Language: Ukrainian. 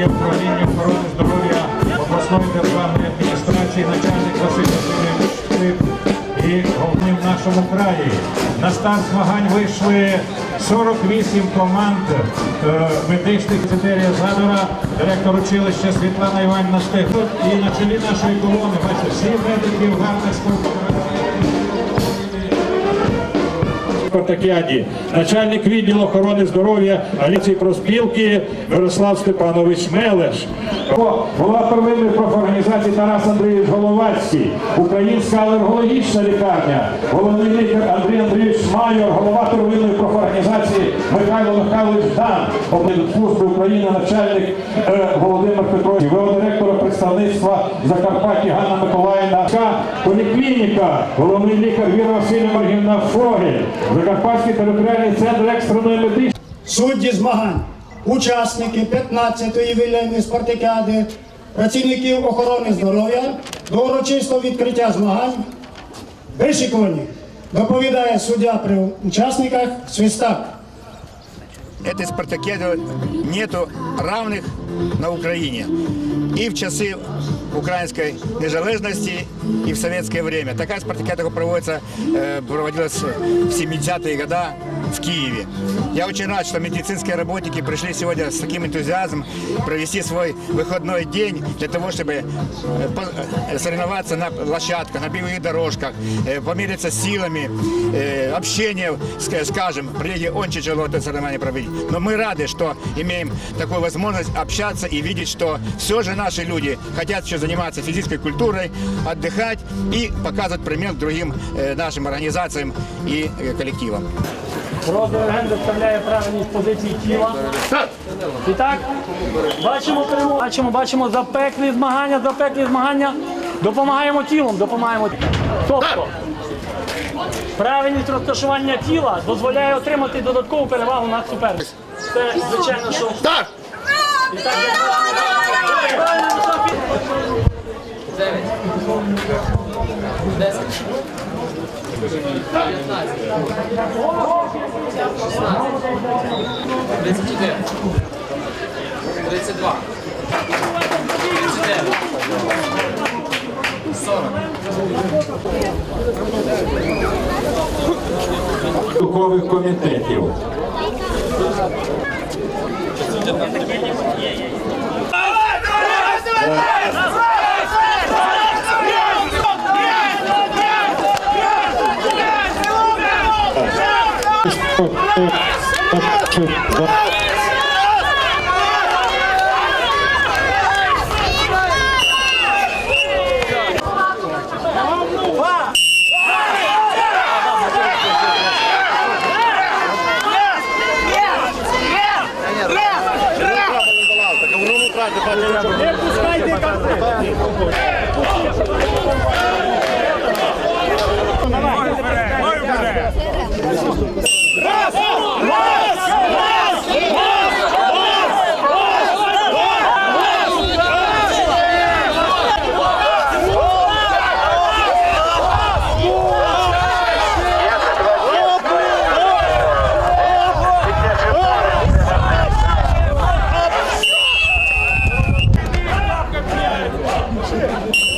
є управління охорони здоров'я обласної державної адміністрації, начальник Василь Штип і головним в нашому краї. На старт змагань вийшли 48 команд е, медичних Цетерія Задора, директор училища Світлана Іванівна Стехут і на чолі нашої колони, бачите, всі медики в гарних спортивних спартакіаді, начальник відділу охорони здоров'я Галіції проспілки Мирослав Степанович Мелеш. Голова первинної профорганізації Тарас Андрійович Головацький, Українська алергологічна лікарня, головний лікар Андрій Андрійович Майор, голова первинної профорганізації Михайло Михайлович Дан, служби України, начальник е, Володимир Петрович, водиректора представництва Закарпаття Ганна Миколаївна, Ка, поліклініка, головний лікар Віра Васильівна Маргівна Фогель, Закарпатський територіальний центр екстреної медичної. судді змагань, учасники 15-ї ювілейної спартакіади, працівників охорони здоров'я до урочистого відкриття змагань вишикувані. Доповідає суддя при учасниках Свистак этой спартакиаде нету равных на Украине. И в часы украинской незалежности, и в советское время. Такая спартакиада проводится, э, проводилась в 70-е годы в Киеве. Я очень рад, что медицинские работники пришли сегодня с таким энтузиазмом провести свой выходной день для того, чтобы э, э, соревноваться на площадках, на беговых дорожках, э, помериться силами, общение, ска- скажем, прежде очень тяжело это соревнование проводить. Но мы рады, что имеем такую возможность общаться и видеть, что все же наши люди хотят еще заниматься физической культурой, отдыхать и показывать пример другим нашим организациям и коллективам. Розберген доставляє правильність позиції тіла. І так, бачимо перемогу, бачимо, бачимо запеклі змагання, запеклі змагання. Допомагаємо тілом, допомагаємо. Тобто правильність розташування тіла дозволяє отримати додаткову перевагу над суперником. Це звичайно, що так. І так, Дев'ять. Десять. 39. 32. Дукових комітетів. Давай, давай, давай, давай! Не пускайте концерт. Давай. 是。